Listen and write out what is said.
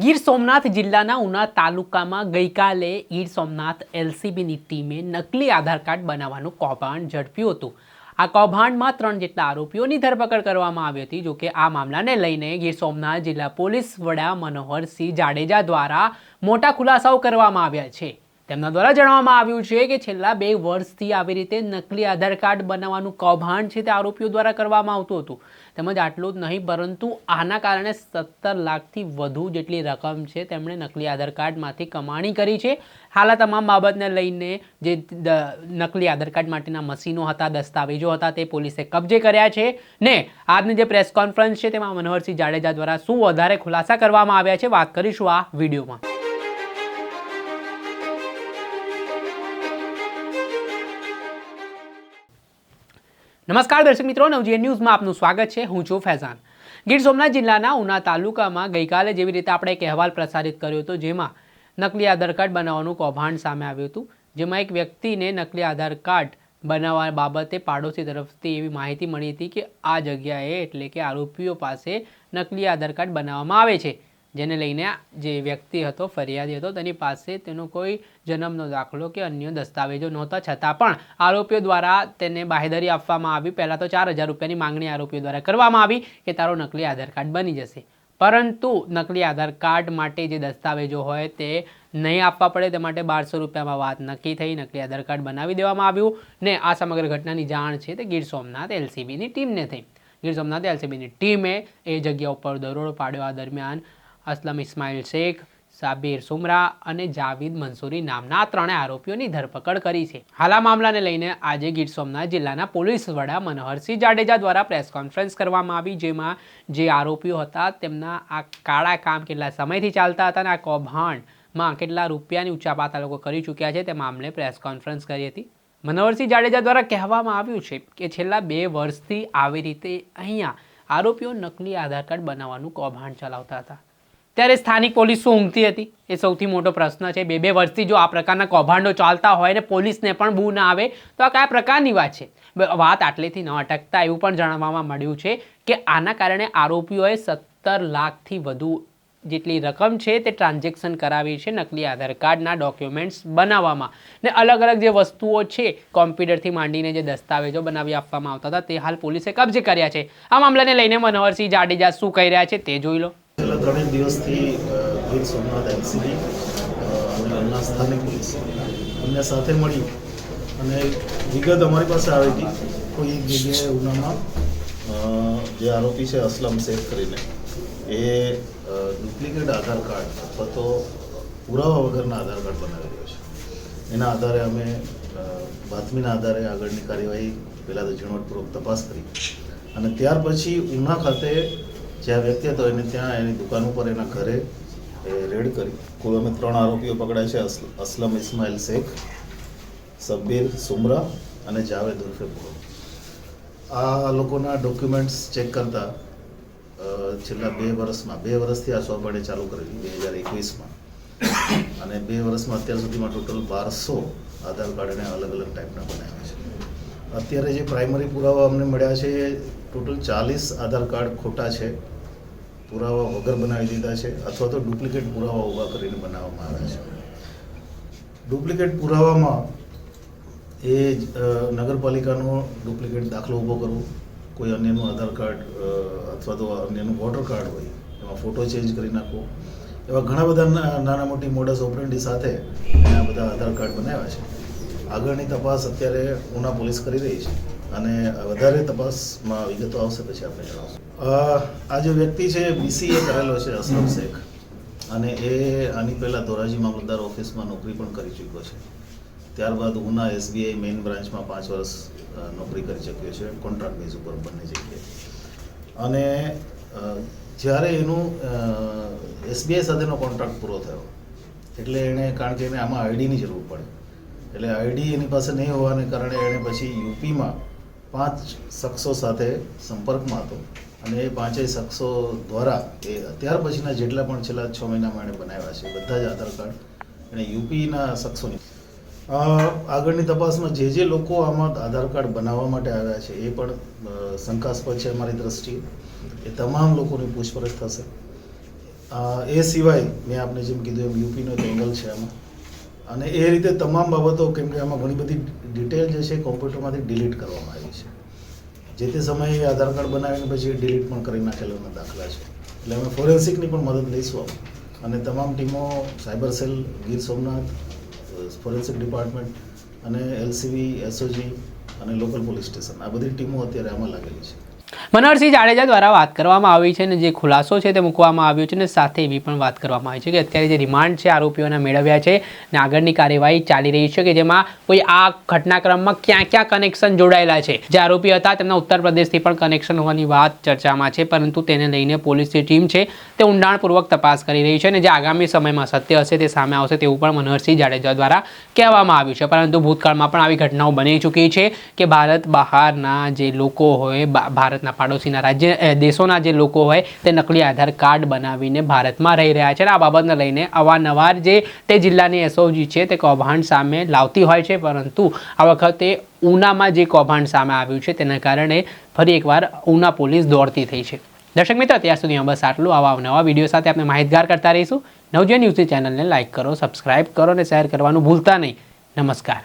ગીર સોમનાથ જિલ્લાના ઉના તાલુકામાં ગઈકાલે ગીર સોમનાથ એલસીબીની ટીમે નકલી આધાર કાર્ડ બનાવવાનું કૌભાંડ ઝડપ્યું હતું. આ કૌભાંડમાં ત્રણ જેટલા આરોપીઓની ધરપકડ કરવામાં આવી હતી. જોકે આ મામલાને લઈને ગીર સોમનાથ જિલ્લા પોલીસ વડા મનોહરસિંહ જાડેજા દ્વારા મોટા ખુલાસાઓ કરવામાં આવ્યા છે. તેમના દ્વારા જણાવવામાં આવ્યું છે કે છેલ્લા બે વર્ષથી આવી રીતે નકલી આધાર કાર્ડ બનાવવાનું કૌભાંડ છે તે આરોપીઓ દ્વારા કરવામાં આવતું હતું. તેમજ આટલું જ નહીં, પરંતુ આના કારણે સત્તર લાખથી વધુ જેટલી રકમ છે તેમણે નકલી આધાર કાર્ડમાંથી કમાણી કરી છે. હાલ આ તમામ બાબતને લઈને જે નકલી આધાર કાર્ડ માટેના મશીનો હતા, દસ્તાવેજો હતા, તે પોલીસે કબજે કર્યા છે. ને આજની જે પ્રેસ કોન્ફરન્સ છે તેમાં મનોહરસિંહ જાડેજા દ્વારા શું વધારે ખુલાસા કરવામાં આવ્યા છે, વાત કરીશું આ વિડીયોમાં. નમસ્કાર દર્શક મિત્રો નવજીએન ન્યૂઝમાં આપનું સ્વાગત છે. હું છું ફૈઝાન. ગીર સોમનાથ જિલ્લાના ઉના તાલુકામાં ગઈકાલે જેવી રીતે આપણે એક અહેવાલ પ્રસારિત કર્યો હતો, જેમાં નકલી આધાર કાર્ડ બનાવવાનું કૌભાંડ સામે આવ્યું હતું. જેમાં એક વ્યક્તિને નકલી આધાર કાર્ડ બનાવવા બાબતે પાડોશી તરફથી એવી માહિતી મળી હતી કે આ જગ્યાએ એટલે કે આરોપીઓ પાસે નકલી આધાર કાર્ડ બનાવવામાં આવે છે. જેને લઈને જે વ્યક્તિ હતો, ફરિયાદી હતો, તેની પાસે તેનો કોઈ જન્મનો દાખલો કે અન્ય દસ્તાવેજો નહોતા. છતાં પણ આરોપીઓ દ્વારા તેને બાહેધરી આપવામાં આવી. પહેલાં તો ચાર હજાર રૂપિયાની માંગણી આરોપીઓ દ્વારા કરવામાં આવી કે તારો નકલી આધાર કાર્ડ બની જશે. પરંતુ નકલી આધાર કાર્ડ માટે જે દસ્તાવેજો હોય તે નહીં આપવા પડે. તે માટે બારસો રૂપિયામાં વાત નક્કી થઈ. નકલી આધાર કાર્ડ બનાવી દેવામાં આવ્યું ને આ સમગ્ર ઘટનાની જાણ છે તે ગીર સોમનાથ એલસીબીની ટીમને થઈ. ગીર સોમનાથ એલસીબીની ટીમે એ જગ્યા ઉપર દરોડો પાડ્યો. આ દરમિયાન અસલમ ઇસ્માઇલ શેખ, સાબિર સુમરા અને જાવિદ મંસૂરી નામના ત્રણે આરોપીઓની ધરપકડ કરી છે. હાલ આ મામલાને લઈને આજે ગીર સોમનાથ જિલ્લાના પોલીસ વડા મનોહરસિંહ જાડેજા દ્વારા પ્રેસ કોન્ફરન્સ કરવામાં આવી, જેમાં જે આરોપીઓ હતા તેમના આ કાળા કામ કેટલા સમયથી ચાલતા હતા અને આ કૌભાંડમાં કેટલા રૂપિયાની ઉચ્ચાપાત આ લોકો કરી ચૂક્યા છે તે મામલે પ્રેસ કોન્ફરન્સ કરી હતી. મનોહરસિંહ જાડેજા દ્વારા કહેવામાં આવ્યું છે કે છેલ્લા બે વર્ષથી આવી રીતે અહીંયા આરોપીઓ નકલી આધાર કાર્ડ બનાવવાનું કૌભાંડ ચલાવતા હતા. ત્યારે સ્થાનિક પોલીસ શું ઊંઘતી હતી. એ સૌથી મોટો પ્રશ્ન છે. બે બે વર્ષથી જો આ પ્રકારના કૌભાંડો ચાલતા હોય ને પોલીસને પણ બૂ ના આવે, તો આ કયા પ્રકારની વાત છે? વાત આટલેથી ન અટકતા એવું પણ જાણવામાં મળ્યું છે કે આના કારણે આરોપીઓએ સત્તર લાખથી વધુ જેટલી રકમ છે તે ટ્રાન્ઝેક્શન કરાવી છે નકલી આધાર કાર્ડના ડોક્યુમેન્ટ્સ બનાવવામાં. ને અલગ અલગ જે વસ્તુઓ છે, કોમ્પ્યુટરથી માંડીને જે દસ્તાવેજો બનાવી આપવામાં આવતા હતા, તે હાલ પોલીસે કબજે કર્યા છે. આ મામલાને લઈને મનોહરસિંહ જાડેજા શું કહી રહ્યા છે તે જોઈ લો. ત્રણેક દિવસથી ગીર સોમનાથ એનસીબી અને એમના સ્થાનિક પોલીસ અમને સાથે મળી અને વિગત અમારી પાસે આવી હતી. કોઈ એક જગ્યાએ ઉનામાં જે આરોપી છે અસલમ શેખ કરીને, એ ડુપ્લિકેટ આધાર કાર્ડ અથવા તો પુરાવા વગરના આધાર કાર્ડ બનાવી રહ્યો છે. એના આધારે અમે બાતમીના આધારે આગળની કાર્યવાહી પહેલાં તો ઝીણવટપૂર્વક તપાસ કરી અને ત્યાર પછી ઉના ખાતે જ્યાં વ્યક્તિ હતો એને ત્યાં એની દુકાન ઉપર એના ઘરે રેડ કરી. કુલ અમે ત્રણ આરોપીઓ પકડાય છે અસલમ ઇસ્માઇલ શેખ સબ્બીર સુમરા અને જાવેદ ઉર્ફે પૂરો આ લોકોના ડોક્યુમેન્ટ્સ ચેક કરતા છેલ્લા બે વર્ષમાં, બે વર્ષથી આ સોપાડે ચાલુ કરેલી, બે હજાર એકવીસમાં. અને બે વર્ષમાં અત્યાર સુધીમાં ટોટલ બારસો આધાર કાર્ડને અલગ અલગ ટાઈપના બનાવ્યા છે. અત્યારે જે પ્રાઇમરી પુરાવા અમને મળ્યા છે એ ટોટલ ચાલીસ આધાર કાર્ડ ખોટા છે. પુરાવા વગર બનાવી દીધા છે અથવા તો ડુપ્લિકેટ પુરાવા ઊભા કરીને બનાવવામાં આવ્યા છે. ડુપ્લિકેટ પુરાવામાં એ નગરપાલિકાનો ડુપ્લિકેટ દાખલો ઊભો કરવો, કોઈ અન્યનું આધાર કાર્ડ અથવા તો અન્યનું વોટર કાર્ડ હોય, એમાં ફોટો ચેન્જ કરી નાખવો, એવા ઘણા બધા નાના મોટી મોડસ ઓપરેન્ડી સાથે આ બધા આધાર કાર્ડ બનાવ્યા છે. આગળની તપાસ અત્યારે ઉના પોલીસ કરી રહી છે. અને વધારે તપાસમાં વિગતો આવશે પછી આપણે જણાવશું. આ જે વ્યક્તિ છે બીસીએ કરેલો છે અસલમ શેખ. અને એ આની પહેલાં ધોરાજી મામલતદાર ઓફિસમાં નોકરી પણ કરી ચૂક્યો છે. ત્યારબાદ ઉના એસબીઆઈ મેઇન બ્રાન્ચમાં પાંચ વર્ષ નોકરી કરી ચૂક્યો છે, કોન્ટ્રાક્ટ બેઝ ઉપર બંને જગ્યાએ. અને જ્યારે એનું એસબીઆઈ સાથેનો કોન્ટ્રાક્ટ પૂરો થયો, એટલે એણે, કારણ કે એને આમાં આઈડીની જરૂર પડે. એટલે આઈડી એની પાસે નહીં હોવાને કારણે એણે પછી યુપીમાં પાંચ શખ્સો સાથે સંપર્કમાં હતો અને એ પાંચેય શખ્સો દ્વારા એ ત્યાર પછીના જેટલા પણ છેલ્લા છ મહિનામાં એણે બનાવ્યા છે બધા જ આધાર કાર્ડ એણે યુપીના શખ્સોની. આગળની તપાસમાં જે જે લોકો આમાં આધાર કાર્ડ બનાવવા માટે આવ્યા છે એ પણ શંકાસ્પદ છે અમારી દ્રષ્ટિએ. એ તમામ લોકોની પૂછપરછ થશે. એ સિવાય મેં આપને જેમ કીધું એમ યુપીનો એક એંગલ છે આમાં. અને એ રીતે તમામ બાબતો, કેમ કે આમાં ઘણી બધી ડિટેલ જે છે કોમ્પ્યુટરમાંથી ડિલીટ કરવામાં આવે જે તે સમયે આધાર કાર્ડ બનાવીને પછી ડિલીટ પણ કરી નાખેલાના દાખલા છે. એટલે અમે ફોરેન્સિકની પણ મદદ લઈશું અને તમામ ટીમો cyber cell Gir Somnath forensic department અને એલસીબી એસઓજી અને લોકલ પોલીસ સ્ટેશન આ બધી ટીમો અત્યારે આમાં લાગેલી છે. મનોહરસિંહ જાડેજા દ્વારા વાત કરવામાં આવી છે અને જે ખુલાસો છે તે મૂકવામાં આવ્યો છે અને સાથે એવી પણ વાત કરવામાં આવી છે કે અત્યારે જે રિમાન્ડ છે આરોપીઓના મેળવ્યા છે અને આગળની કાર્યવાહી ચાલી રહી છે કે જેમાં કોઈ આ ઘટનાક્રમમાં ક્યાં ક્યાં કનેક્શન જોડાયેલા છે. જે આરોપી હતા તેમના ઉત્તર પ્રદેશથી પણ કનેક્શન હોવાની વાત ચર્ચામાં છે, પરંતુ તેને લઈને પોલીસની ટીમ છે તે ઊંડાણપૂર્વક તપાસ કરી રહી છે અને જે આગામી સમયમાં સત્ય હશે તે સામે આવશે તેવું પણ મનોહરસિંહ જાડેજા દ્વારા કહેવામાં આવ્યું છે. પરંતુ ભૂતકાળમાં પણ આવી ઘટનાઓ બની ચૂકી છે કે ભારત બહારના જે લોકો હોય ભારતના પાડોશીના રાજ્ય દેશોના જે લોકો હોય તે નકલી આધાર કાર્ડ બનાવીને ભારતમાં રહી રહ્યા છે અને આ બાબતને લઈને અવારનવાર જે તે જિલ્લાની એસઓજી છે તે કૌભાંડ સામે લાવતી હોય છે. પરંતુ આ વખતે ઉનામાં જે કૌભાંડ સામે આવ્યું છે તેના કારણે ફરી એકવાર ઉના પોલીસ દોડતી થઈ છે. દર્શક મિત્રો, અત્યાર સુધી બસ આટલું. આવા નવા વીડિયો સાથે આપણે માહિતગાર કરતા રહીશું. નવજે ન્યૂઝની ચેનલને લાઇક કરો, સબસ્ક્રાઇબ કરો અને શેર કરવાનું ભૂલતા નહીં. નમસ્કાર.